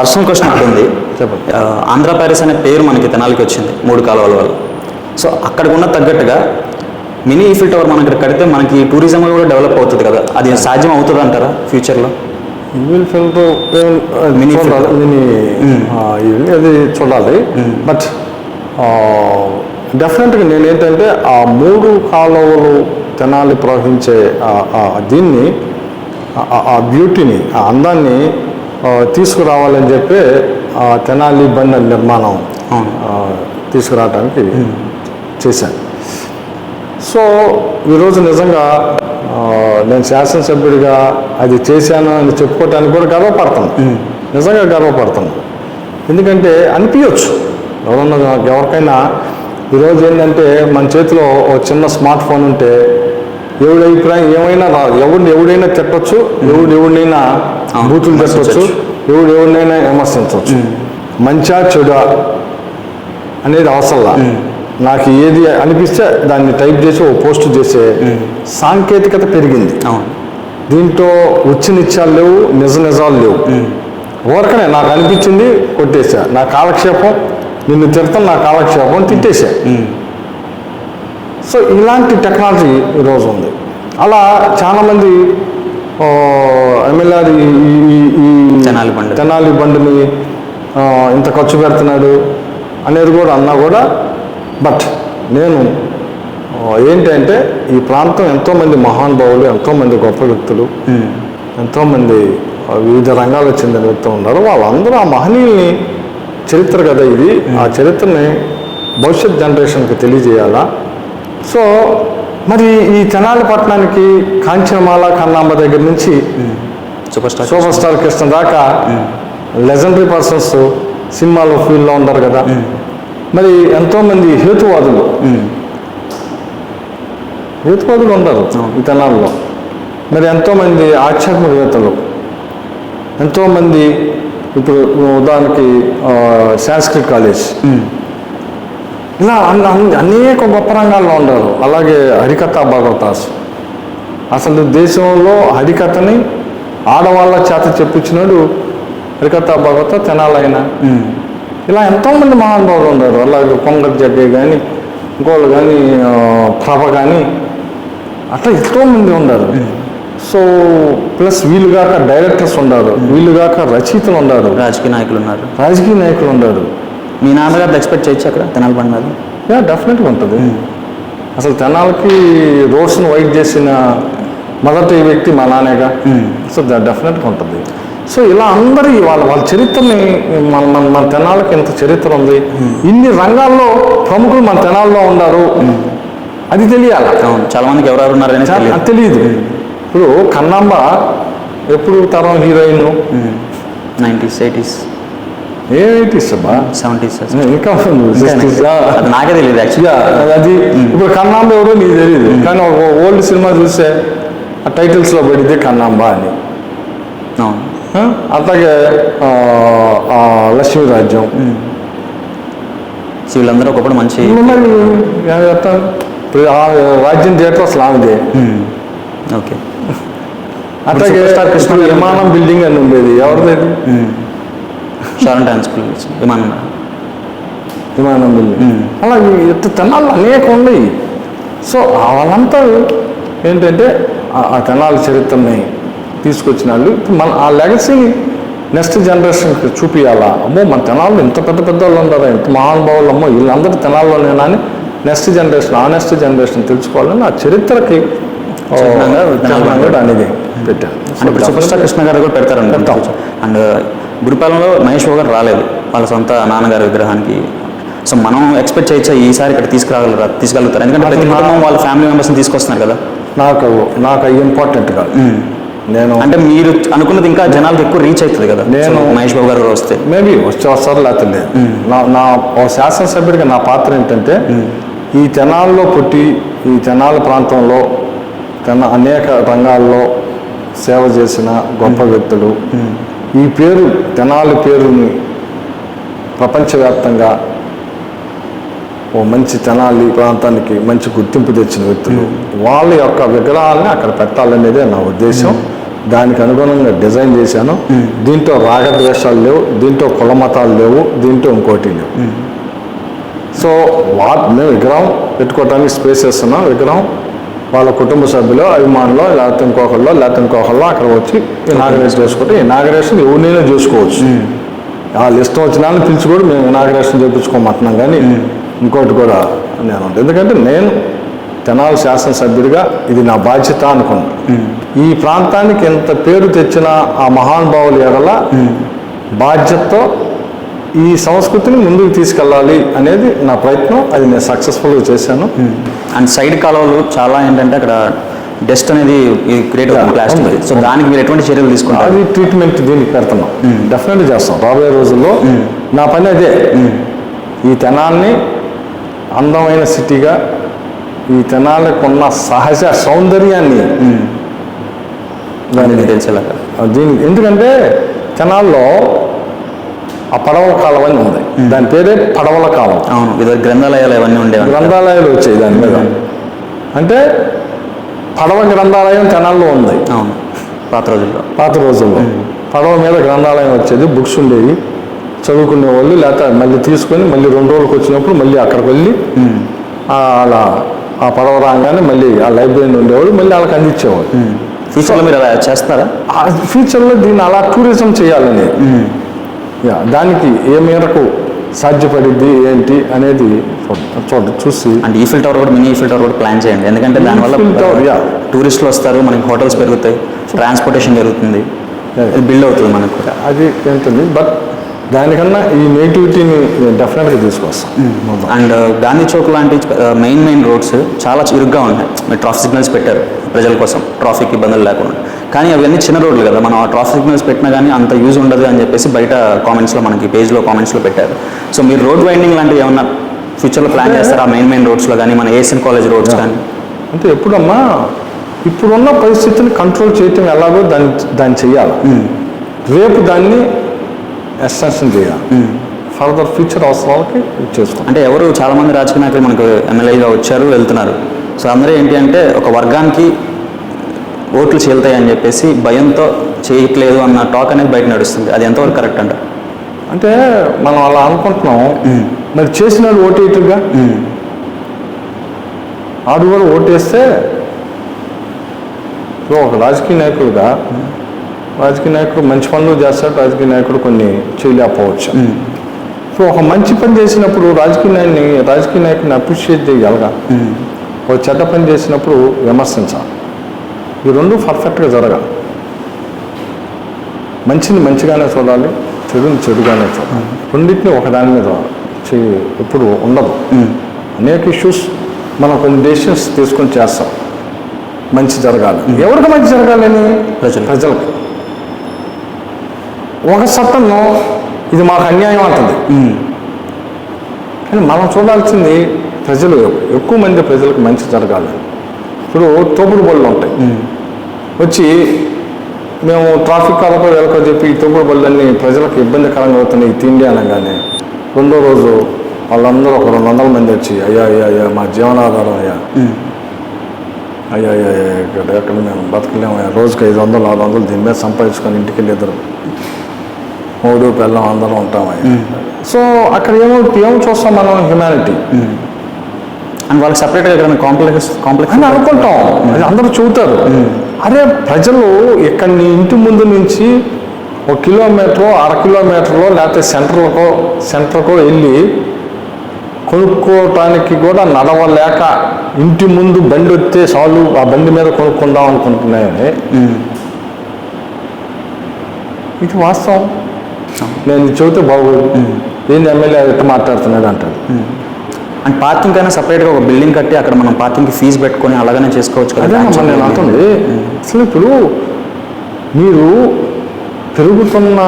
Personal question ఒకటి ఉంది. Andhra Paris అనే పేరు మనకి తెనాలికి వచ్చింది మూడు కాలువల వల్ల. సో అక్కడికి ఉన్న తగ్గట్టుగా మినీ ఈఫిల్ టవర్ మనం ఇక్కడ కడితే మనకి టూరిజం కూడా డెవలప్ అవుతుంది కదా. అది సాధ్యం అవుతుంది అంటారా ఫ్యూచర్లో? విల్ ఫిల్టర్ Mini చూడాలి. filter. మినీ అది చూడాలి. బట్ డెఫినెట్గా నేను ఏంటంటే ఆ మూడు కాలువలు తెనాలి ప్రవహించే దీన్ని ఆ- బ్యూటీని ఆ అందాన్ని తీసుకురావాలని చెప్పి ఆ తెనాలి బండ నిర్మాణం తీసుకురావడానికి చేశాను సో ఈరోజు నిజంగా నేను శాసనసభ్యుడిగా అది చేశాను అని చెప్పుకోవటానికి కూడా గర్వపడతాను నిజంగా గర్వపడతాను ఎందుకంటే అనిపించచ్చు ఎవరన్నా ఎవరికైనా ఈరోజు ఏంటంటే మన చేతిలో ఒక చిన్న స్మార్ట్ ఫోన్ ఉంటే ఎవడి అభిప్రాయం ఏమైనా రాదు ఎవరిని ఎవడైనా తిట్టచ్చు ఎవడు ఎవడినైనా అవును, బూతులు తిట్టచ్చు. ఎవడు ఎవరినైనా విమర్శించవచ్చు. మంచా చెడా అనేది అవసరంలా నాకు ఏది అనిపిస్తే దాన్ని టైప్ చేసి ఓ పోస్ట్ చేసే సాంకేతికత పెరిగింది. ఉచ్చి నిత్యాలు లేవు నిజ నిజాలు లేవు. ఊరకనే నాకు అనిపించింది కొట్టేశా. నా కాలక్షేపం నిన్ను తిడతాను నా కాలక్షేపం తిట్టేశా. సో ఇలాంటి టెక్నాలజీ ఈరోజు ఉంది. అలా చాలామంది ఎమ్మెల్యే ఈ తెనాలి బండి. తెనాలి బండిని ఇంత ఖర్చు పెడుతున్నాడు అనేది కూడా అన్నా కూడా బట్ నేను ఆ, ఏంటంటే ఈ ప్రాంతం ఎంతోమంది మహానుభావులు ఎంతోమంది గొప్ప వ్యక్తులు ఎంతోమంది వివిధ రంగాలకు చెందిన వ్యక్తులు ఉన్నారు. వాళ్ళందరూ ఆ మహనీయుల్ని చరిత్ర కదా ఇది. ఆ చరిత్రని భవిష్యత్ జనరేషన్కి తెలియజేయాలా? సో మరి ఈ తెనాలి పట్టణానికి కాంచనమాల కన్నాంబ దగ్గర నుంచి super star super star Krishna దాకా లెజెండరీ పర్సన్స్ సినిమాలో ఫీల్డ్లో ఉంటారు కదా. మరి ఎంతోమంది హేతువాదులు. హేతువాదులు ఉంటారు ఈ తెనాల్లో. మరి ఎంతోమంది ఆధ్యాత్మికవేత్తలు ఎంతోమంది ఇప్పుడు ఉదాహరణకి సాంస్క్రిట్ కాలేజ్ ఇలా అనేక గొప్ప రంగాల్లో ఉన్నారు అలాగే హరికథ భాగవతాస్ అసలు దేశంలో హరికథని ఆడవాళ్ళ చేత చెప్పించినాడు హరికథ భాగవత తెనాలైన. ఇలా ఎంతోమంది మహానుభావులు ఉన్నారు అలాగే పొంగల్ జగ్గే కానీ ఇంకోళ్ళు కానీ ప్రభ కానీ అట్లా ఎంతోమంది ఉన్నారు సో ప్లస్ కాక డైరెక్టర్స్ ఉన్నారు కాక రచయితలు ఉన్నారు రాజకీయ నాయకులు ఉన్నారు. రాజకీయ నాయకులు ఉన్నారు మీ నాన్నగారు ఎక్స్పెక్ట్ చేయొచ్చు అక్కడ? తెనాలి బండి మీద? యా డెఫినెట్గా ఉంటుంది. అసలు తెనాలకి రోడ్స్ను వైట్ చేసిన మొదటి వ్యక్తి మా నాన్నగా. సో డెఫినెట్గా ఉంటుంది. సో ఇలా అందరి వాళ్ళ వాళ్ళ చరిత్రని మన మన మన తెనాలకి ఇంత చరిత్ర ఉంది. ఇన్ని రంగాల్లో ప్రముఖులు మన తెనాల్లో ఉన్నారు. అది తెలియాలి. అవును చాలా మందికి ఎవరెవరు అది తెలియదు. ఇప్పుడు కన్నాంబ ఎప్పుడు తరం హీరోయిన్? Nineties eighties. ఏమిటి ఇష్టమా సెవెంటీస్ ఇంకా నాకే తెలియదు యాక్చువల్గా అది ఇప్పుడు కన్నాంబ ఎవరో నీకు తెలియదు కానీ ఒక ఓల్డ్ సినిమా చూస్తే ఆ టైటిల్స్లో పడింది కన్నాంబ అని? అట్లాగే లక్ష్మీ రాజ్యం. సో వీళ్ళందరూ ఒకప్పుడు మంచి రాజ్యం థియేటర్ అసలు ఆమెదే. ఓకే అట్లాగే విమానం బిల్డింగ్ అని ఉండేది. ఎవరిది? షారన్ డాన్స్ స్కూల్ విమానం విమానం అలా ఎత్తు తెనాలు అనేక ఉన్నాయి. సో వాళ్ళంతా ఏంటంటే ఆ- తెనాలి చరిత్రని తీసుకొచ్చిన వాళ్ళు. మన ఆ లెగసీని నెక్స్ట్ జనరేషన్కి చూపించాలా అమ్మో మన తెనాల్లో ఇంత పెద్ద పెద్ద వాళ్ళు ఉన్నారా? ఇంత మహానుభావులు? అమ్మో వీళ్ళందరూ తెనాల్లోనేనా అని నెక్స్ట్ జనరేషన్ ఆ నెక్స్ట్ జనరేషన్ తెలుసుకోవాలని ఆ చరిత్రకి తెనాలి అనేది స్టార్ కృష్ణ గారు కూడా పెడతారండి పెడతాం. అండ్ గురుపాలెంలో మహేష్ బాబు గారు రాలేదు. వాళ్ళ సొంత నాన్నగారి విగ్రహానికి. సో మనం ఎక్స్పెక్ట్ చేయొచ్చా ఈసారి ఇక్కడ తీసుకురాగలరా? తీసుకెళ్తారు? ఎందుకంటే ప్రతి కుటుంబం వాళ్ళ ఫ్యామిలీ మెంబర్స్ని తీసుకొస్తున్నారు కదా. నాకు నాకు అవి ఇంపార్టెంట్ కాదు. నేను అంటే మీరు అనుకున్నది ఇంకా జనాలకు ఎక్కువ రీచ్ అవుతుంది కదా. నేను- మహేష్ బాబు గారు వస్తే. మేబీ వచ్చే వస్తారు లేకపోతే లేదు నా నా ఓ శాసనసభ్యుడిగా నా పాత్ర ఏంటంటే ఈ తెనాల్లో పుట్టి ఈ తెనాల ప్రాంతంలో తెన అనేక రంగాల్లో సేవ చేసిన గొప్ప వ్యక్తులు. ఈ పేరు తెనాలి పేరుని ప్రపంచవ్యాప్తంగా ఓ మంచి తెనాలి ప్రాంతానికి మంచి గుర్తింపు తెచ్చిన వ్యక్తులు. వాళ్ళ యొక్క విగ్రహాలని అక్కడ పెట్టాలనేదే నా ఉద్దేశం. దానికి అనుగుణంగా డిజైన్ చేశాను. దీంట్లో రాగద్వేషాలు లేవు దీంట్లో కుల మతాలు లేవు దీంట్లో ఇంకోటి లేవు. సో వా మేము విగ్రహం పెట్టుకోవడానికి స్పేస్ ఇస్తున్నాం విగ్రహం వాళ్ళ కుటుంబ సభ్యులు అభిమానులు లేకపోతే ఇంకొకళ్ళు లేకపోతే ఇంకొకళ్ళు అక్కడ వచ్చి ఇనాగరేషన్ చేసుకుంటే ఇనాగరేషన్ ఎవరినైనా చూసుకోవచ్చు. వాళ్ళు ఇష్టం వచ్చిన వాళ్ళని పిలిచి కూడా మేము ఇనాగరేషన్ చేయించుకోమంటున్నాం కానీ ఇంకోటి కూడా నేను ఎందుకంటే నేను తెనాలి శాసనసభ్యుడిగా ఇది నా బాధ్యత అనుకున్నాను. ఈ ప్రాంతానికి ఎంత పేరు తెచ్చిన ఆ మహానుభావుల ఎడల బాధ్యతతో ఈ సంస్కృతిని ముందుకు తీసుకెళ్ళాలి అనేది నా ప్రయత్నం. అది నేను సక్సెస్ఫుల్గా చేశాను. అండ్ సైడ్ కాలువలు చాలా ఏంటంటే అక్కడ డస్ట్ అనేది క్రియేట్ అవుతుంది ప్లాస్టిక్. సో దానికి మీరు ఎటువంటి చర్యలు తీసుకుంటారు? అది ట్రీట్మెంట్ దీనికి పెడుతున్నాం. డెఫినెట్గా చేస్తాం. రాబోయే రోజుల్లో నా పని అదే. ఈ తెనాల్ని అందమైన సిటీగా ఈ తెనాలకు ఉన్న సహజ సౌందర్యాన్ని దానికి తెలిసేలాగా. దీని ఎందుకంటే తెనాల్లో ఆ పడవల కాలం అని ఉంది. దాని పేరే పడవల కాలం. అవును ఇది గ్రంథాలయాలు ఇవన్నీ ఉండేవి గ్రంథాలయాలు వచ్చాయి దాని మీద. అంటే పడవ గ్రంథాలయం తెనాల్లో ఉంది. అవును. పాత రోజుల్లో. పాత రోజుల్లో. పడవ మీద గ్రంథాలయం వచ్చేది బుక్స్ ఉండేవి. చదువుకునే వాళ్ళు లేకపోతే మళ్ళీ తీసుకొని మళ్ళీ రెండు రోజులకు వచ్చినప్పుడు మళ్ళీ అక్కడికి వెళ్ళి అలా ఆ పడవ రాగానే మళ్ళీ ఆ లైబ్రరీని ఉండేవాళ్ళు మళ్ళీ వాళ్ళకి అందించేవాళ్ళు. ఫ్యూచర్లో మీరు అలా చేస్తారా? ఆ ఫ్యూచర్లో దీన్ని అలా టూరిజం చేయాలని దానికి ఏ మేరకు సాధ్యపడిద్ది ఏంటి అనేది చూడ- చూసి అండ్ ఈఫిల్ టవర్ కూడా మినీ ఈఫిల్ టవర్ కూడా ప్లాన్ చేయండి ఎందుకంటే దానివల్ల. టూరిస్టులు వస్తారు మనకి హోటల్స్ పెరుగుతాయి ట్రాన్స్పోర్టేషన్ జరుగుతుంది. బిల్డ్ అవుతుంది మనకు కూడా అది ఉంటుంది బట్ దానికన్నా ఈ నేటివిటీని డెఫినెట్గా తీసుకొస్తాం అండ్ గాంధీ చౌక్ లాంటి మెయిన్ మెయిన్ రోడ్స్ చాలా ఇరుగ్గా ఉన్నాయి. మీరు ట్రాఫిక్ సిగ్నల్స్ పెట్టారు ప్రజల కోసం ట్రాఫిక్ ఇబ్బందులు లేకుండా. కానీ అవన్నీ చిన్న రోడ్లు కదా మనం ఆ ట్రాఫిక్ సిగ్నల్స్ పెట్టినా కానీ అంత యూజ్ ఉండదు అని చెప్పేసి బయట కామెంట్స్లో మనకి పేజ్లో కామెంట్స్లో పెట్టారు. సో మీరు రోడ్ వైండింగ్ లాంటివి ఏమన్నా ఫ్యూచర్లో ప్లాన్ చేస్తారా? మెయిన్ మెయిన్ రోడ్స్లో కానీ మన ఏసియన్ కాలేజ్ రోడ్స్ కానీ? అంటే ఎప్పుడమ్మా ఇప్పుడున్న పరిస్థితిని కంట్రోల్ చేయటం ఎలాగో దాన్ని దాన్ని చెయ్యాలి. రేపు దాన్ని ఎక్స్టెన్షన్ చేయాలి ఫర్దర్ ఫ్యూచర్ అవసరాలకి చేసుకోండి అంటే ఎవరు చాలా మంది రాజకీయ నాయకులు మనకు ఎమ్మెల్యేగా వచ్చారు వెళ్తున్నారు. సో అందరూ ఏంటి అంటే ఒక వర్గానికి ఓట్లు చీలుతాయి అని చెప్పేసి భయంతో చేయట్లేదు అన్న టాక్ అనేది బయట నడుస్తుంది. అది ఎంతవరకు కరెక్ట్ అంట? అంటే మనం అలా అనుకుంటున్నాం. మరి చేసినాడు ఓటేటుగా ఆడు కూడా ఓటేస్తే ఇప్పుడు ఒక రాజకీయ నాయకుడుగా రాజకీయ నాయకుడు మంచి పనులు చేస్తాడు రాజకీయ నాయకుడు కొన్ని చేయలేకపోవచ్చు. సో ఒక మంచి పని చేసినప్పుడు రాజకీయ నాయకుని రాజకీయ నాయకుడిని అప్రిషియేట్ చేయగలగా? ఒక చెడ్డ పని చేసినప్పుడు విమర్శించాలి. ఈ రెండు పర్ఫెక్ట్గా జరగాలి. మంచిని మంచిగానే చూడాలి చెడుని చెడుగానే చూడాలి. రెండింటిని ఒకదాని మీద ఎప్పుడు ఉండదు. అనేక ఇష్యూస్ మనం కొన్ని డెసిషన్స్ తీసుకొని చేస్తాం. మంచి జరగాలి. ఎవరికి మంచి జరగాలని? ప్రజలు. ప్రజలకు. ఒక చట్టంలో ఇది మాకు అన్యాయం అంటుంది. కానీ మనం చూడాల్సింది ప్రజలు ఎక్కువ మంది ప్రజలకు మంచి జరగాలి. ఇప్పుడు తోపుడు బళ్ళు ఉంటాయి. వచ్చి మేము ట్రాఫిక్ కాలకో వెళ్ళకో చెప్పి ఈ తోపుడు బళ్ళన్నీ ప్రజలకు ఇబ్బందికరంగా అవుతున్నాయి తిండి అనగానే రెండో రోజు వాళ్ళందరూ ఒక రెండు వందల మంది వచ్చి అయ్యా అయ్యా అయ్యా మా జీవనాధారం అయ్యా. అయ్యా అయ్యా ఇక్కడ ఎక్కడ మేము బతకలేము అయ్యా రోజుకి ఐదు వందలు ఆరు వందలు దీని మీద సంపాదించుకొని ఇంటికి వెళ్ళి ఇద్దరు మూడు పిల్లం అందరం ఉంటామయ్యా. సో అక్కడ ఏమో ఏమో చూస్తాం మనం హ్యుమానిటీ అండ్ వాళ్ళకి సపరేట్గా ఎక్కడైనా కాంప్లెక్స్ కాంప్లెక్స్ అని అనుకుంటాం. అది అందరూ చూస్తారు అరే ప్రజలు ఇక్కడ నీ ఇంటి ముందు నుంచి ఒక కిలోమీటర్ అర కిలోమీటర్లో లేకపోతే సెంటర్లకో సెంటర్కో వెళ్ళి కొనుక్కోవటానికి కూడా నడవలేక ఇంటి ముందు బండి వస్తే చాలు ఆ బండి మీద కొనుక్కుందాం అనుకుంటున్నాయని. ఇది వాస్తవం. నేను చెబితే బాగోదు ఏంది ఎమ్మెల్యే ఎట్లా మాట్లాడుతున్నాడు అంటాడు. అండ్ పార్కింగ్ కైనా సపరేట్గా ఒక బిల్డింగ్ కట్టి అక్కడ మనం పార్కింగ్కి ఫీజు పెట్టుకొని అలాగనే చేసుకోవచ్చు కదా. నేను అంటుంది. అసలు ఇప్పుడు మీరు పెరుగుతున్న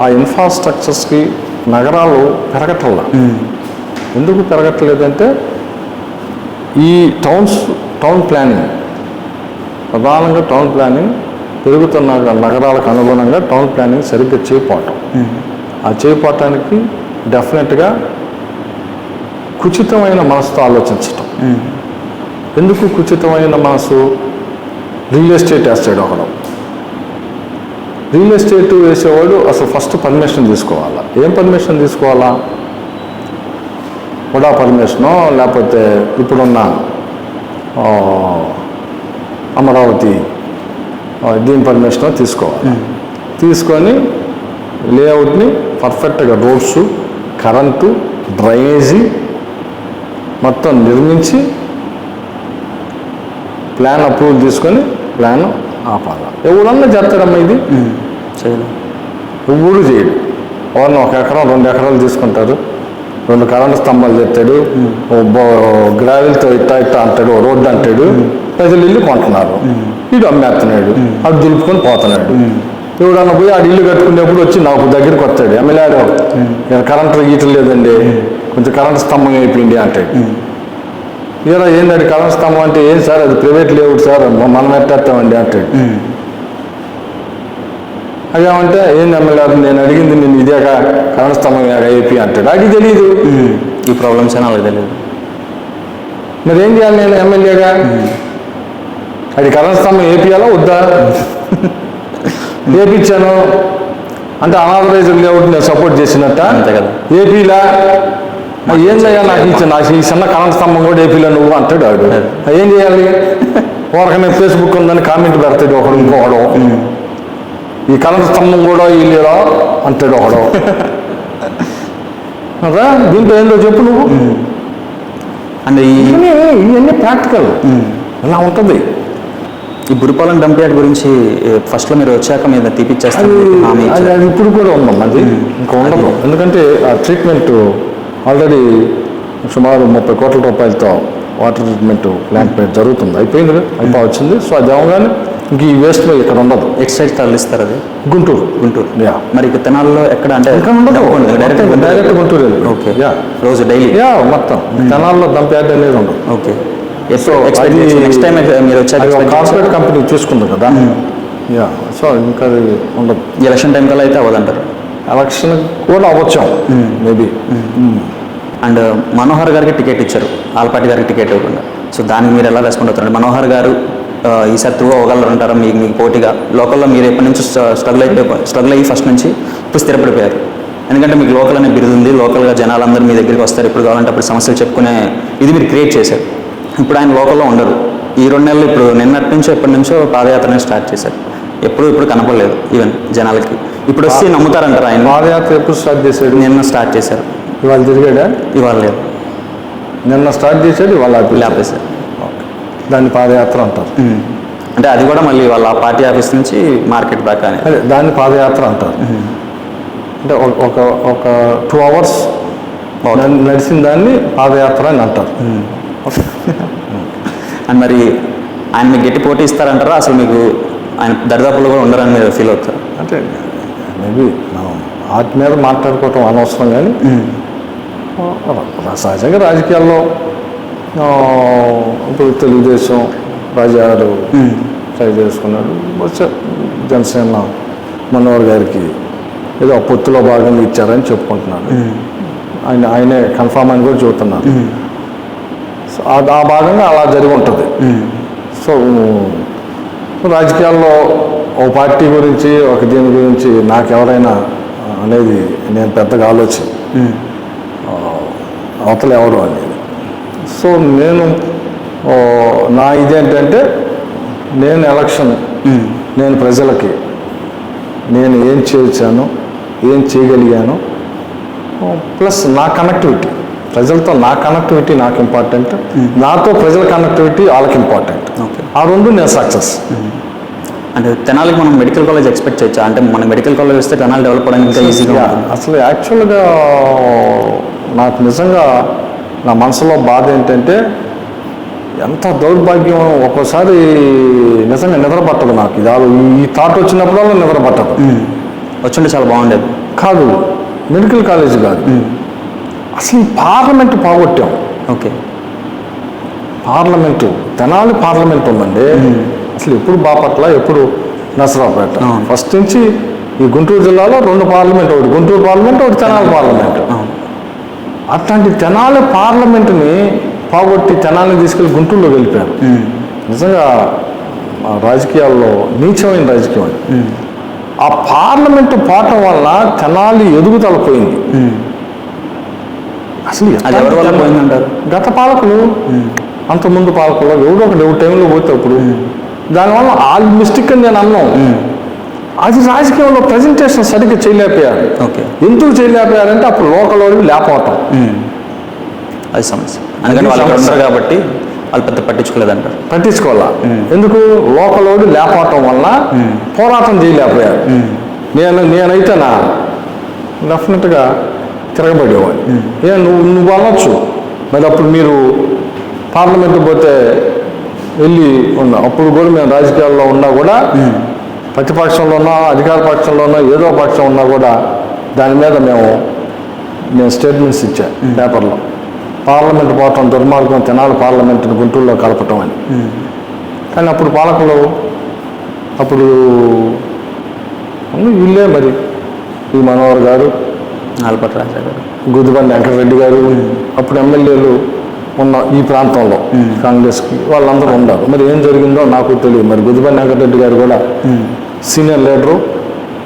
ఆ ఇన్ఫ్రాస్ట్రక్చర్స్కి నగరాలు పెరగటల్లా ఎందుకు పెరగట్లేదంటే ఈ టౌన్స్ టౌన్ ప్లానింగ్ ప్రధానంగా టౌన్ ప్లానింగ్ పెరుగుతున్న నగరాలకు అనుగుణంగా టౌన్ ప్లానింగ్ సరిగ్గా చేయకపోవటం ఆ చేయకపోవటానికి డెఫినెట్గా కుచితమైన మనసుతో ఆలోచించటం. ఎందుకు కుచితమైన మనసు? రియల్ ఎస్టేట్ వేస్తాడు ఒకడు. రియల్ ఎస్టేట్ వేసేవాడు అసలు ఫస్ట్ పర్మిషన్ తీసుకోవాలా? ఏం పర్మిషన్ తీసుకోవాలా? కూడా పర్మిషనో లేకపోతే ఇప్పుడున్న అమరావతి దీని పర్మిషనో తీసుకోవాలి. తీసుకొని లేఅవుట్ని పర్ఫెక్ట్గా రోడ్స్ కరెంటు డ్రైనేజీ మొత్తం నిర్మించి ప్లాన్ అప్రూవల్ తీసుకొని ప్లాన్ ఆపాలి. ఎవరన్నా చేస్తారమ్మా ఇది? ఊరు చేయడు ఎవరిని ఒక ఎకరం రెండు ఎకరాలు తీసుకుంటారు. రెండు కరెంటు స్తంభాలు తెస్తాడు బో- గ్రావెల్తో ఇట్టా ఇట్టా అంటాడు రోడ్డు అంటాడు. ప్రజలు ఇల్లు కొంటున్నారు. వీడు అమ్మేస్తున్నాడు అటు దులుపుకొని పోతున్నాడు. ఎవడన్నా పోయి ఆడు ఇల్లు కట్టుకునేప్పుడు వచ్చి నాకు దగ్గరికి వస్తాడు. ఎమ్మెల్యే ఇక్కడ కరెంటు గీటలు లేదండి. కొంచెం కరెంటు స్తంభం అయిపోయింది అంటాడు. ఇలా అది కరెంట్ స్తంభం అంటే ఏం సార్? అది ప్రైవేట్ లేవుడు సార్. మనం ఎట్టేస్తామండి అంటాడు. అదేమంటే ఏంది ఎమ్మెల్యే నేను అడిగింది నేను ఇదేగా కరెంట్ స్తంభం ఏపీ అంటాడు. అది తెలియదు ఈ ప్రాబ్లమ్స్ అని వాళ్ళకి తెలియదు మరి ఏం చేయాలి నేను ఎమ్మెల్యేగా? అది కరెంట్ స్తంభం ఏపీయాలా? వద్దా? ఏపిచ్చాను. అంటే అనాథరైజ్డ్ లేఅవుట్ నేను సపోర్ట్ చేసినట్ట? అంతే కదా. ఏపీలా? ఆ, ఏందయ్యా నాకు ఇచ్చిన నాకు ఈ చిన్న కరెంట్ స్తంభం కూడా ఏపీలో నువ్వు అంటాడు ఆడు ఏం చేయాలి? ఒకరికైనా ఫేస్బుక్ ఉందని కామెంట్ పెడతాడు ఒకడు ఇంకొకడు. ఈ కరెంట్ స్తంభం కూడా వీళ్ళేరా అంటాడు ఒకడు. అదా? దీంట్లో ఏందో చెప్పు నువ్వు. ఈ ఇవన్నీ ఇవన్నీ ప్రాక్టికల్ ఇలా ఉంటుంది. ఈ బురిపాలెం డంప్ యార్డ్ గురించి ఫస్ట్లో మీరు వచ్చాక మీద అది. అది ఇప్పుడు కూడా ఉందమ్మా అది ఇంకా ఉండదు ఎందుకంటే ఆ ట్రీట్మెంట్ ఆల్రెడీ సుమారు ముప్పై కోట్ల రూపాయలతో వాటర్ ట్రీట్మెంట్ ప్లాంట్ పేరు జరుగుతుంది. అయిపోయింది అయిపో వచ్చింది. సో అది అవగానే ఇంక ఈ వేస్ట్ ఇక్కడ ఉండదు. ఎక్స్ సైడ్ తరలిస్తారు అది? గుంటూరు. గుంటూరు. యా. మరి ఇక తెనాల్లో ఎక్కడ అంటే ఉండదు. డైరెక్ట్ గుంటూరు వెళ్ళి. ఓకే. యా. రోజు డైలీ. యా మొత్తం. తెనాల్లో దంప్ యార్డ్ అనేది ఉండదు. ఓకే. సో నెక్స్ట్ టైం మీరు కార్పొరేట్? కంపెనీ చూసుకుంది కదా. యా సో ఇంకా అది ఉండదు. ఎలక్షన్ టైం కల్లా అయితే అవ్వదంటారు. ఎలక్షన్ కూడా అవ్వచ్చాం. మేబీ అండ్ మనోహర్ గారికి టికెట్ ఇచ్చారు. ఆల్పాటి గారికి టికెట్ ఇవ్వకుండా. సో దానికి మీరు ఎలా రెస్పాండ్ అవుతారు? మనోహర్ గారు ఆ, ఈసారి త్రూ అవ్వగలరు అంటారా మీకు మీకు పోటీగా లోకల్లో మీరు ఎప్పటి నుంచి స్ట్రగుల్ అయిపోయి స్ట్రగుల్ అయ్యి ఫస్ట్ నుంచి ఇప్పుడు స్థిరపడిపోయారు. ఎందుకంటే మీకు లోకల్ అనే బిరుదు ఉంది. లోకల్గా జనాలందరూ మీ దగ్గరికి వస్తారు. ఇప్పుడు కావాలంటే అప్పుడు సమస్యలు చెప్పుకునే ఇది మీరు క్రియేట్ చేశారు. ఇప్పుడు ఆయన లోకల్లో ఉండరు. ఈ రెండు నెలలు ఇప్పుడు నిన్నటి నుంచో ఎప్పటి నుంచో పాదయాత్రని స్టార్ట్ చేశారు. ఎప్పుడు ఇప్పుడు కనపడలేదు ఈవెన్ జనాలకి. ఇప్పుడు వచ్చి నమ్ముతారంటారు ఆయన? పాదయాత్ర ఎప్పుడు స్టార్ట్ చేశాడు? నిన్న స్టార్ట్ చేశారు. ఇవాళ తిరిగాడా ఇవాళ లేదు. నిన్న స్టార్ట్ చేశాడు ఇవాళ. లేపేశారు. ఓకే. దాన్ని పాదయాత్ర అంటారు. అంటే అది కూడా మళ్ళీ వాళ్ళ పార్టీ ఆఫీస్ నుంచి మార్కెట్ దాకా అని. అదే దాన్ని పాదయాత్ర అంటారు. అంటే ఒక- ఒక ఒక టూ అవర్స్ నడిచిన దాన్ని పాదయాత్ర అని అంటారు. అండ్ మరి ఆయన మీకు గట్టి పోటీ ఇస్తారంటారా? అసలు మీకు ఆయన దరిదాపుల్లో కూడా ఉండరని మీరు ఫీల్ అవుతారు. అంటే మేబీ మనం వాటి మీద మాట్లాడుకోవటం అనవసరం కానీ సహజంగా రాజకీయాల్లో ఇప్పుడు తెలుగుదేశం రాజాడు ట్రై చేసుకున్నాడు. జనసేన మనోహర్ గారికి ఏదో పొత్తులో భాగంగా ఇచ్చారని చెప్పుకుంటున్నాడు ఆయన ఆయనే కన్ఫామ్ అని కూడా చెబుతున్నారు. సో ఆ- భాగంగా అలా జరిగి ఉంటుంది. సో రాజకీయాల్లో ఓ పార్టీ గురించి ఒక దీని గురించి నాకు ఎవరైనా అనేది నేను పెద్దగా ఆలోచన. అవతల ఎవరు అనేది. సో నేను నా ఇదేంటంటే నేను ఎలక్షన్ నేను ప్రజలకి నేను ఏం చేశాను ఏం చేయగలిగాను ప్లస్ నా కనెక్టివిటీ. ప్రజలతో నా కనెక్టివిటీ నాకు ఇంపార్టెంట్ నాతో ప్రజల కనెక్టివిటీ వాళ్ళకి ఇంపార్టెంట్ ఓకే. ఆ రెండు నేను సక్సెస్ అంటే తెనాలికి మనం మెడికల్ కాలేజ్ ఎక్స్పెక్ట్ చేయొచ్చా? అంటే మన మెడికల్ కాలేజ్ వస్తే తెనాలి డెవలప్ అవడానికి ఇంకా ఈజీగా అసలు యాక్చువల్గా నాకు నిజంగా నా మనసులో బాధ ఏంటంటే ఎంత దౌర్భాగ్యం ఒక్కోసారి నిజంగా నిద్ర పట్టదు నాకు ఇది ఈ థాట్ వచ్చినప్పుడల్లా నిద్ర పట్టదు వచ్చుంటే చాలా బాగుండేది. కాదు మెడికల్ కాలేజ్ కాదు. అసలు పార్లమెంట్ పోగొట్టాం. ఓకే. పార్లమెంటు తెనాలి పార్లమెంట్ ఉందండి. అసలు ఎప్పుడు బాపట్ల ఎప్పుడు నసరాపేట. ఫస్ట్ నుంచి ఈ గుంటూరు జిల్లాలో రెండు పార్లమెంట్ ఒకటి గుంటూరు పార్లమెంట్ ఒకటి తెనాలి పార్లమెంట్. అట్లాంటి తెనాలి పార్లమెంటుని పోగొట్టి తెనాలిని తీసుకెళ్ళి గుంటూరులో వెళ్ళిపోయారు. నిజంగా రాజకీయాల్లో నీచమైన రాజకీయం ఆ పార్లమెంటు పోవటం వల్ల తెనాలి ఎదుగుదల పోయింది. అసలు అది ఎవరి వల్ల పోయిందంటారు? గత పాలకులు అంతకుముందు పాలకులు ఎవడో ఒకటి ఎవరి టైంలో పోతే అప్పుడు దానివల్ల ఆ మిస్టేక్ అని నేను అన్నాం అది రాజకీయంలో ప్రజెంటేషన్ సరిగ్గా చేయలేకపోయారు. ఓకే. ఎందుకు చేయలేకపోయారంటే అప్పుడు లోకల్ వాళ్ళు లేకపోవటం. అది సమస్య. అందుకని వాళ్ళు కాబట్టి వాళ్ళు పెద్ద పట్టించుకోలేదంటారు. పట్టించుకోవాలా? ఎందుకు? లోకల్ వాడు లేకపోవటం వల్ల పోరాటం చేయలేకపోయారు. నేను నేనైతే నా డెఫినెట్గా తిరగబడేవాడు. ఏ నువ్వు నువ్వు అనొచ్చు. మరి అప్పుడు మీరు పార్లమెంట్ పోతే వెళ్ళి ఉన్నా అప్పుడు కూడా మేము రాజకీయాల్లో ఉన్నా కూడా ప్రతిపక్షంలో ఉన్నా అధికార పక్షంలో ఉన్నా ఏదో పక్షం ఉన్నా కూడా దాని మీద మేము నేను స్టేట్మెంట్స్ ఇచ్చా పేపర్లో. పార్లమెంట్ పోవటం దుర్మార్గం తినాలి పార్లమెంట్ని గుంటూరులో కలపటం అని. కానీ అప్పుడు పాలకులు అప్పుడు వీళ్ళే మరి ఈ మనోహర్ గారు ఆల్పట్ రాజా గారు గుదిబండి వెంకటరెడ్డి గారు అప్పుడు ఎమ్మెల్యేలు ఉన్న ఈ ప్రాంతంలో కాంగ్రెస్కి వాళ్ళందరూ ఉన్నారు. మరి ఏం జరిగిందో నాకు తెలియదు. మరి గుదిబండి వెంకటరెడ్డి గారు కూడా సీనియర్ లీడరు.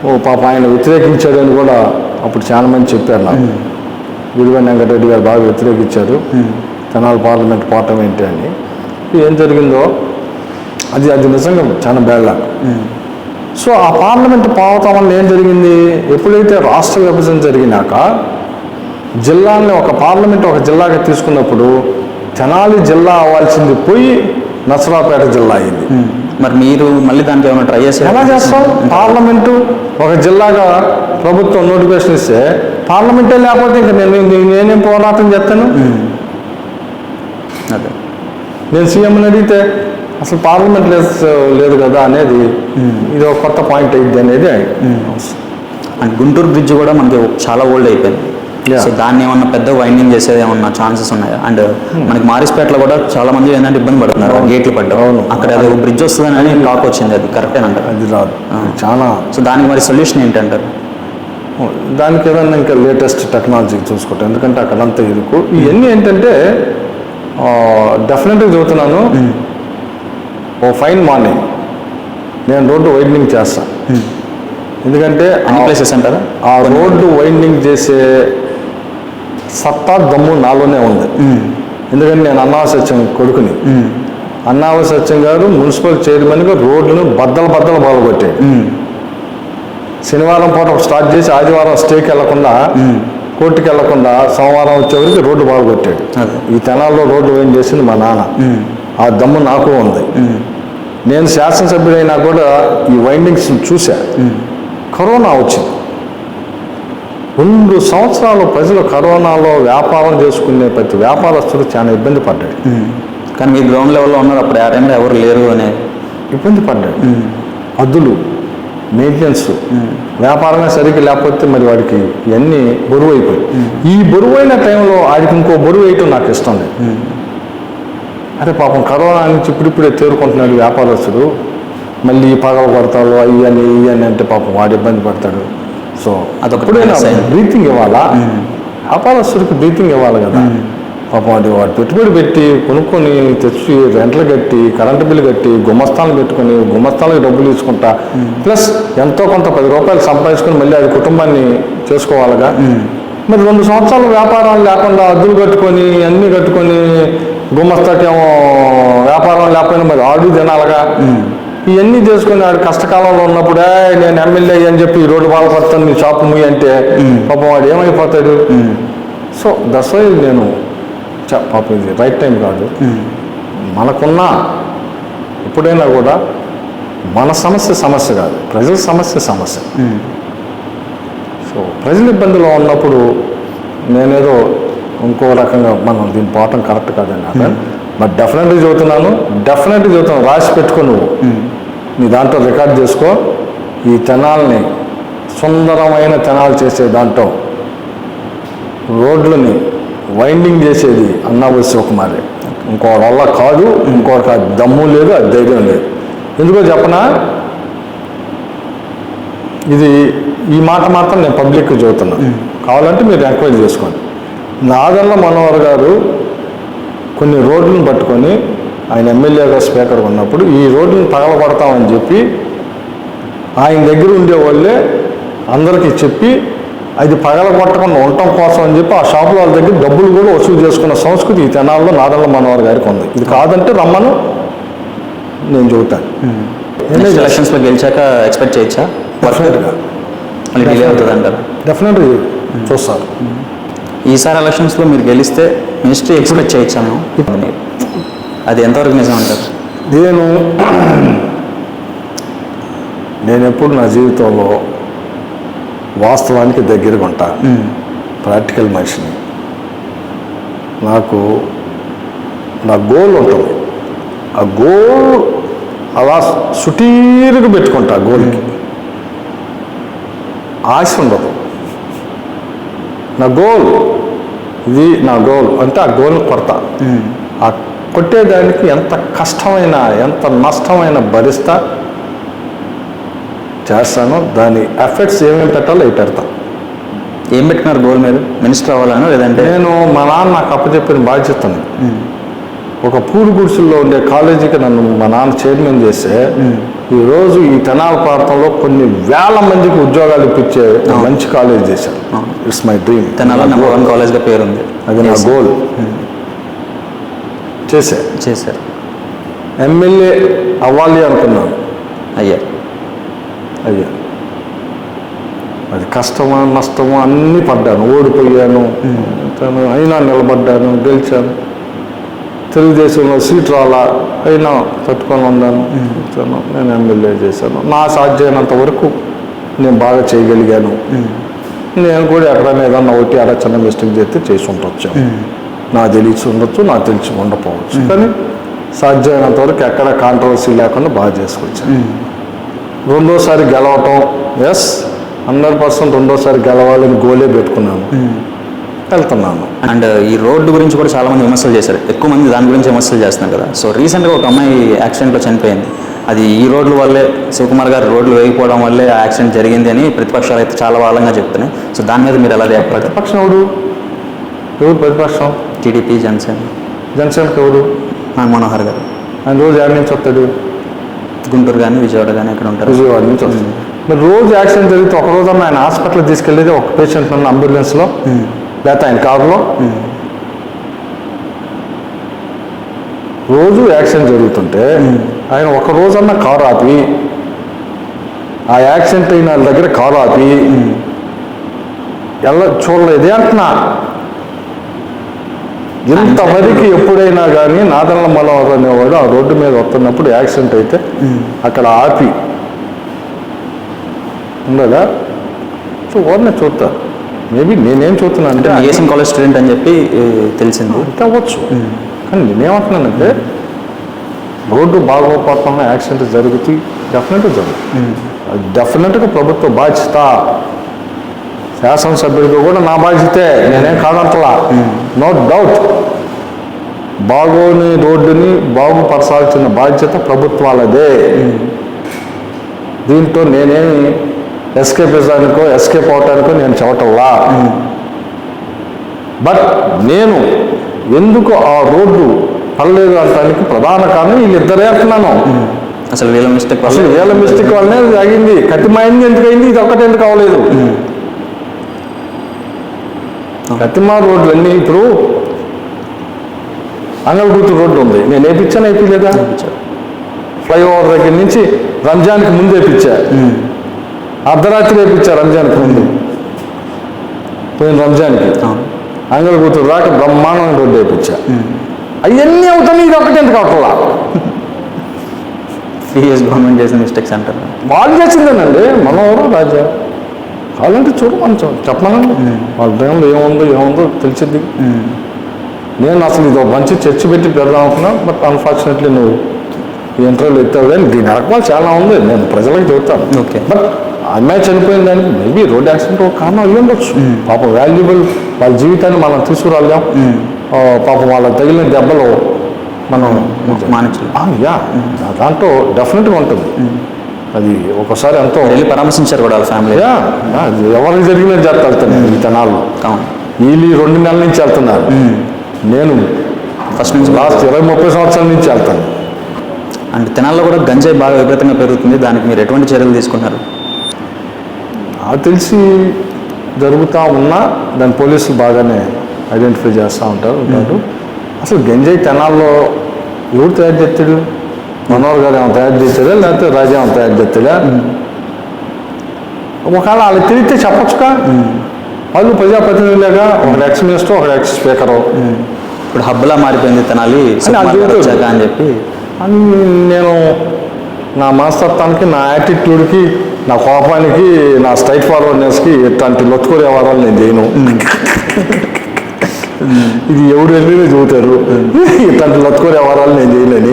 ఓ పాప ఆయన వ్యతిరేకించాడని కూడా అప్పుడు చాలా మంది చెప్పారు నాకు. గుదిబండి వెంకటరెడ్డి గారు బాగా వ్యతిరేకించారు. తెనాలి పార్లమెంట్ పోవటం ఏంటి అని. ఏం జరిగిందో అది అది నిజంగా చాలా బ్యాడ్ సో ఆ పార్లమెంట్ పోవటం వల్ల ఏం జరిగింది? ఎప్పుడైతే రాష్ట్ర విభజన జరిగినాక జిల్లాల్ని ఒక పార్లమెంట్ ఒక జిల్లాగా తీసుకున్నప్పుడు తెనాలి జిల్లా అవ్వాల్సింది పోయి నసరాపేట జిల్లా అయింది. మరి మీరు మళ్ళీ దానికి ఏమైనా ట్రై చేసి ఎలా చేస్తాం? పార్లమెంటు ఒక జిల్లాగా ప్రభుత్వం నోటిఫికేషన్ ఇస్తే పార్లమెంటే లేకపోతే ఇంకా నేను నేను- నేనేం పోరాటం చేస్తాను? అదే. నేను సీఎంని అడిగితే అసలు పార్లమెంట్ లేదు లేదు కదా అనేది ఇది ఒక కొత్త పాయింట్ అయింది అనేది అండ్ గుంటూరు బ్రిడ్జ్ కూడా మనకి చాలా ఓల్డ్ అయిపోయింది. సో దాన్ని ఏమన్నా పెద్ద వైండింగ్ చేసేది ఏమన్నా ఛాన్సెస్ ఉన్నాయా? అండ్ మనకి మారిస్పేటలో కూడా చాలా మంది ఏంటంటే ఇబ్బంది పడుతున్నారు. గేట్లు పడ్డారు. అక్కడ అది బ్రిడ్జ్ వస్తుందని టాక్ వచ్చింది అది. కరెక్టేనంటారు అది రాదు. చాలా. సో దానికి మరి సొల్యూషన్ ఏంటంటారు దానికి ఏదన్నా ఇంకా లేటెస్ట్ టెక్నాలజీ చూసుకుంటాం ఎందుకంటే అక్కడంతా ఇరుకు. ఇవన్నీ ఏంటంటే డెఫినెట్గా చెబుతున్నాను ఓ ఫైన్ మార్నింగ్. నేను రోడ్డు వైండింగ్ చేస్తాను ఎందుకంటే అన్ని ఆ- ప్లేసెస్ అంటారా? ఆ రోడ్డు వైండింగ్ చేసే సత్తా దమ్ము నాలోనే ఉంది. ఎందుకంటే నేను అన్నావ సత్యం కొడుకుని. అన్నావ సత్యం గారు మున్సిపల్ చైర్మన్గా రోడ్లను బద్దలు బద్దలు బాగుకొట్టాడు శనివారం పూట స్టార్ట్ చేసి ఆదివారం స్టేకి వెళ్ళకుండా కోర్టుకి వెళ్ళకుండా సోమవారం వచ్చేవరకు రోడ్డు బాగుకొట్టాడు అదే. ఈ తెనాల్లో రోడ్డు వేయం చేసింది మా నాన్న. ఆ దమ్ము నాకు ఉంది. నేను శాసనసభ్యుడైనా కూడా ఈ వైండింగ్స్ చూసా కరోనా వచ్చింది. రెండు సంవత్సరాలు ప్రజలు కరోనాలో వ్యాపారం చేసుకునే ప్రతి వ్యాపారస్తుడు చాలా ఇబ్బంది పడ్డాడు. కానీ మీరు గ్రౌండ్ లెవెల్లో ఉన్నారు అప్పుడు ఆ టైంలో ఎవరు లేరు అనే ఇబ్బంది పడ్డాడు. అద్దులు మెయింటెనెన్స్ వ్యాపారమే సరిగ్గా లేకపోతే మరి వాడికి ఇవన్నీ బరువు అయిపోయి ఈ బరువైన టైంలో ఆడికి ఇంకో బరువు వేయటం నాకు ఇష్టం లేదు. అరే పాపం కరోనా నుంచి ఇప్పుడిప్పుడే తేరుకుంటున్నాడు వ్యాపారస్తుడు. మళ్ళీ పగల కొడతాడు అయ్యి అని ఇయ్యి అని అంటే పాపం వాడు ఇబ్బంది పడతాడు. సో అదొకటి అప్పుడైనా minus అయింది. బ్రీతింగ్ ఇవ్వాలా? వ్యాపారస్తుడికి బ్రీతింగ్ ఇవ్వాలి కదా. పాపం వాడు వాడు పెట్టుబడి పెట్టి కొనుక్కొని తెచ్చి రెంట్లు కట్టి కరెంటు బిల్లు కట్టి గుమస్తాలు పెట్టుకొని గుమస్తాలకు డబ్బులు తీసుకుంటా. ప్లస్ ఎంతో కొంత పది రూపాయలు సంపాదించుకొని మళ్ళీ అది కుటుంబాన్ని చేసుకోవాలిగా. మరి రెండు సంవత్సరాలు వ్యాపారం లేకుండా అద్దులు కట్టుకొని అన్నీ కట్టుకొని గుమస్తాకేమో వ్యాపారం లేకపోయినా మరి ఆడు తినాలిగా. ఇవన్నీ చేసుకుని ఆడు కష్టకాలంలో ఉన్నప్పుడే నేను ఎమ్మెల్యే అని చెప్పి ఈ రోడ్డు బాధపడతాను నీ షాపు ముయ్యి అంటే పాపం వాడు ఏమైపోతాడు? సో దట్స్ వై నేను చ- పాపం ఇది రైట్ టైం కాదు. మనకున్న ఎప్పుడైనా కూడా మన సమస్య సమస్య కాదు ప్రజల సమస్య సమస్య. సో ప్రజల ఇబ్బందిలో ఉన్నప్పుడు నేనేదో ఇంకో రకంగా మనం దీన్ని పోవటం కరెక్ట్ నాకు బట్ డెఫినెట్గా చదువుతున్నాను. డెఫినెట్గా చదువుతున్నాను. రాసి పెట్టుకో నువ్వు. నీ దాంట్లో రికార్డ్ చేసుకో. ఈ తెనాల్ని సుందరమైన తెనాలు చేసే దాంట్లో రోడ్లని వైండింగ్ చేసేది అన్నాబు శివకుమారే. ఇంకోటి వల్ల కాదు ఇంకోటి కాదు. దమ్ము లేదు అది ధైర్యం లేదు. ఎందుకో చెప్పనా? ఇది ఈ మాట మాత్రం నేను పబ్లిక్కి చెబుతున్నాను కావాలంటే మీరు ఎంక్వైరీ చేసుకోండి. నాదల్ల మనోహర్ గారు కొన్ని రోడ్లను పట్టుకొని ఆయన ఎమ్మెల్యేగా స్పీకర్ ఉన్నప్పుడు ఈ రోడ్లను పగలగొడతామని చెప్పి ఆయన దగ్గర ఉండేవాళ్ళే అందరికీ చెప్పి అది పగల కొట్టకుండా ఉండటం కోసం అని చెప్పి ఆ షాపుల వాళ్ళ దగ్గర డబ్బులు కూడా వసూలు చేసుకున్న సంస్కృతి ఈ తెనాల్లో నాదల్ల మనోహర్ గారికి ఉంది. ఇది కాదంటే రమ్మను నేను చెబుతాను ఎలక్షన్స్లో గెలిచాక ఎక్స్పెక్ట్ చేయొచ్చా? డెఫినెట్గా డెఫినెట్గా చూస్తారు. ఈసారి ఎలక్షన్స్లో మీరు గెలిస్తే మినిస్ట్రీ ఎక్స్పెక్ట్ చేయొచ్చా మేము అది ఎంతవరకు నిజం అంటారు? నేను నేను ఎప్పుడు నా జీవితంలో వాస్తవానికి దగ్గరగా ఉంటా. ప్రాక్టికల్ మనిషిని. నాకు నా గోల్ ఉంటుంది. ఆ గోల్ అలా సుటీరుగా పెట్టుకుంటా గోల్కి ఆశ ఉండదు. నా గోల్. ఇది నా గోల్. అంటే ఆ గోల్ని కొడతా. ఆ కొట్టేదానికి ఎంత కష్టమైన ఎంత నష్టమైన భరిస్తా చేస్తాను దాని ఎఫెక్ట్స్ ఏమేమి పెట్టాలో అవి పెడతా. ఏం పెట్టుకున్నారు గోల్ మీరు? మినిస్టర్ అవ్వాలనో లేదంటే? నేను మా నాన్న నాకు అప్పచెప్పిన బాధ్యతను ఒక పూలు గుడిసెల్లో ఉండే కాలేజీకి నన్ను మా నాన్న చైర్మన్ చేస్తే ఈరోజు ఈ తెనాల ప్రాంతంలో కొన్ని వేల మందికి ఉద్యోగాలు ఇప్పించే మంచి కాలేజ్ చేశాను అవును. ఇట్స్ మై డ్రీమ్ తెనాల నెంబర్ వన్ కాలేజ్గా పేరుంది. అది నా. గోల్ చేసే చేశారు. ఎమ్మెల్యే అవ్వాలి అనుకున్నాను. అయ్యా. అయ్యా. అది కష్టమా నష్టమా అన్నీ పడ్డాను. ఓడిపోయాను. తను అయినా నిలబడ్డాను గెలిచాను. తెలుగుదేశంలో సీట్ రాలా అయినా తట్టుకొని ఉన్నాను తను నేను ఎమ్మెల్యే చేశాను. నా సాధ్యమైనంత వరకు నేను బాగా చేయగలిగాను. నేను కూడా ఎక్కడైనా ఏదన్నా ఒకటి అడ చిన్న మిస్టేక్ చేస్తే చేసి ఉండొచ్చు. నాకు తెలిసి ఉండొచ్చు నాకు తెలిసి ఉండకపోవచ్చు. కానీ సాధ్యమైనంత వరకు ఎక్కడ కాంట్రవర్సీ లేకుండా బాగా చేసుకొచ్చాను రెండోసారి గెలవటం ఎస్ హండ్రెడ్ పర్సెంట్ రెండోసారి గెలవాలని గోలే పెట్టుకున్నాను. వెళ్తున్నాను అండ్ ఈ రోడ్డు గురించి కూడా చాలా మంది విమర్శలు చేశారు. ఎక్కువ మంది దాని గురించి విమర్శలు చేస్తున్నారు కదా. సో రీసెంట్గా ఒక అమ్మాయి యాక్సిడెంట్లో చనిపోయింది. అది ఈ రోడ్ల వల్లే శివకుమార్ గారు రోడ్లు వేయకపోవడం వల్లే ఆ యాక్సిడెంట్ జరిగింది అని ప్రతిపక్షాలు అయితే చాలా బలంగా చెప్తున్నాయి. సో దాని మీద మీరు ఎలా పడతారు ప్రతిపక్షం ఎవడు ఎవరు? ప్రతిపక్షం? టీడీపీ జనసేన. జనసేనకి ఎవరు? నాగ్ మనోహర్ గారు. ఆయన రోజు ఎక్కడి నుంచి వస్తాడు? గుంటూరు కానీ విజయవాడ కానీ ఎక్కడ ఉంటారు? విజయవాడ నుంచి వస్తాడు. మరి రోజు యాక్సిడెంట్ జరిగితే ఒక రోజు ఆయన హాస్పిటల్ తీసుకెళ్ళేది ఒక పేషెంట్ ఉన్న అంబులెన్స్లో? లేకపోతే ఆయన కారులో రోజు యాక్సిడెంట్ జరుగుతుంటే ఆయన ఒక రోజన్నా కారు ఆపి ఆ యాక్సిడెంట్ అయిన వాళ్ళ దగ్గర కారు ఆపి ఎల్ల చూడలేదే అంటున్నా. ఇంతవరకు ఎప్పుడైనా కానీ నాదనల మలవర్ అనేవాడు ఆ రోడ్డు మీద వస్తున్నప్పుడు యాక్సిడెంట్ అయితే అక్కడ ఆపి. ఉండదా? సో వాడిని చూస్తారు మేబీ నేనేం చూస్తున్నా అంటే ఏసీఎం కాలేజ్ స్టూడెంట్ అని చెప్పి తెలిసింది. అవ్వచ్చు. కానీ నేనేమంటున్నానంటే రోడ్డు బాగోపోతున్న యాక్సిడెంట్ జరుగుతాయి డెఫినెట్గా జరుగుతుంది. డెఫినెట్గా ప్రభుత్వ బాధ్యత. శాసనసభ్యుడిగా కూడా నా బాధ్యతే. నేనేం కాదంటలా. నో డౌట్ బాగోని రోడ్డుని బాగుపరచాల్సిన బాధ్యత ప్రభుత్వాలదే. దీంట్లో నేనేమి ఎస్కేప్ ఇవ్వడానికో ఎస్కేప్ అవటానికో నేను చెప్పటంలా బట్ నేను ఎందుకు ఆ రోడ్డు పడలేదు అనటానికి ప్రధాన కారణం వీళ్ళిద్దరే అంటున్నాను. అసలు వీళ్ళ మిస్టేక్ అసలు వీళ్ళ మిస్టేక్ వల్లనే అయింది కత్తిమాయింది ఎందుకు అయింది? ఇది ఒక్కటి ఎందుకు అవ్వలేదు కత్తిమా రోడ్లన్నీ ఇప్పుడు అంగల్గుత్తు రోడ్డు ఉంది. నేను వేయించాను వేయించలేదా ఫ్లైఓవర్ దగ్గర నుంచి రంజాన్కి ముందు వేయించా అర్ధరాత్రి వేయించా రంజాన్కి ముందు. పోయిన రంజాన్కి. అవును. అంగల్గుత్తు దాకా బ్రహ్మాండమైన రోడ్డు వేయించా అవన్నీ అవుతాయి ఇది ఒకటి ఎందుకు అవట్లా? ప్రీవియస్ గవర్నమెంట్ చేసిన మిస్టేక్స్ అంటారు. వాళ్ళు చేసిందేనండి. మనవరు రాజా. కావాలంటే చూడు మనం చూ- చెప్పమనండి. వాళ్ళ టైంలో ఏముందో ఏముందో తెలిసింది నేను అసలు ఇది ఒక మంచి చర్చ పెట్టి పెడదాం అనుకున్నా బట్ అన్ఫార్చునేట్లీ నువ్వు ఈ ఇంటర్వ్యూలు ఎత్తావు కానీ దీని రకాలు చాలా ఉంది. నేను ప్రజలకు చెబుతాను. Okay. బట్ అమ్మాయి చనిపోయిన దానికి మేబీ రోడ్ యాక్సిడెంట్ ఒక కారణం అయ్యి ఉండొచ్చు. పాపం వాల్యుబుల్ వాళ్ళ జీవితాన్ని మనం తీసుకురాలేం. పాపం వాళ్ళకి తగిలిన దెబ్బలు మనం మానించాలి యా. దాంట్లో డెఫినెట్గా ఉంటుంది. అది ఒకసారి ఎంతో వెళ్ళి పరామర్శించారు కూడా వాళ్ళ ఫ్యామిలీ ఎవరికి జరిగినది చేస్తా వెళ్తాను ఈ అవును. వీళ్ళు రెండు నెలల నుంచి వెళ్తున్నారు. నేను ఫస్ట్ నుంచి లాస్ట్ ఇరవై ముప్పై సంవత్సరాల నుంచి వెళ్తాను. అంటే తెనాల్లో కూడా గంజాయి బాగా విపరీతంగా పెరుగుతుంది. దానికి మీరు ఎటువంటి చర్యలు తీసుకున్నారు నాకు తెలిసి జరుగుతూ ఉన్నా దాని పోలీసులు బాగానే ఐడెంటిఫై చేస్తూ ఉంటారు ఉంటారు. అసలు గంజాయి తెనాల్లో ఎవరు తయారు చేస్తాడు? మనోహర్ గారు ఏమైనా తయారు చేస్తాడా? లేకపోతే రాజా ఏమైనా తయారు చేస్తాడా? ఒకవేళ వాళ్ళకి తిరిగితే చెప్పొచ్చుగా. వాళ్ళు ప్రజాప్రతినిధులుగా ఒక ఎక్స్ మినిస్టర్ ఒక ఎక్స్ స్పీకరు. ఇప్పుడు హబ్బలా మారిపోయింది తెనాలి అని చెప్పి. అని నేను నా మనస్తత్వానికి నా యాటిట్యూడ్కి నా కోపానికి నా స్ట్రైట్ ఫార్వర్డ్నెస్కి ఇట్లాంటి లొత్తుకో వ్యవహారాలు నేను చేయను. ఇది ఎవడు వెళ్ళినా చూతారు ఇట్లాంటి లొత్తుకో వ్యవహారాలు నేను చేయలేని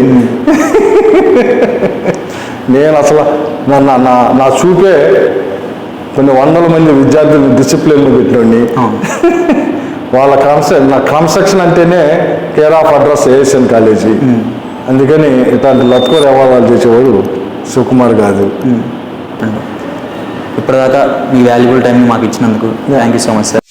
నేను. అసలు నా నా నా- చూపే కొన్ని వందల మంది విద్యార్థులు డిసిప్లిన్లు పెట్టినండి. వాళ్ళ కాన్సెప్ట్ నా క్రమశిక్షణ అంటేనే care of address ASN college అందుకని ఇట్లాంటి లత్కో వ్యవహారాలు చేసేవాడు సుకుమార్ కాదు. ఇప్పటిదాకా మీ వాల్యుబుల్ టైం మాకు ఇచ్చినందుకు thank you so much sir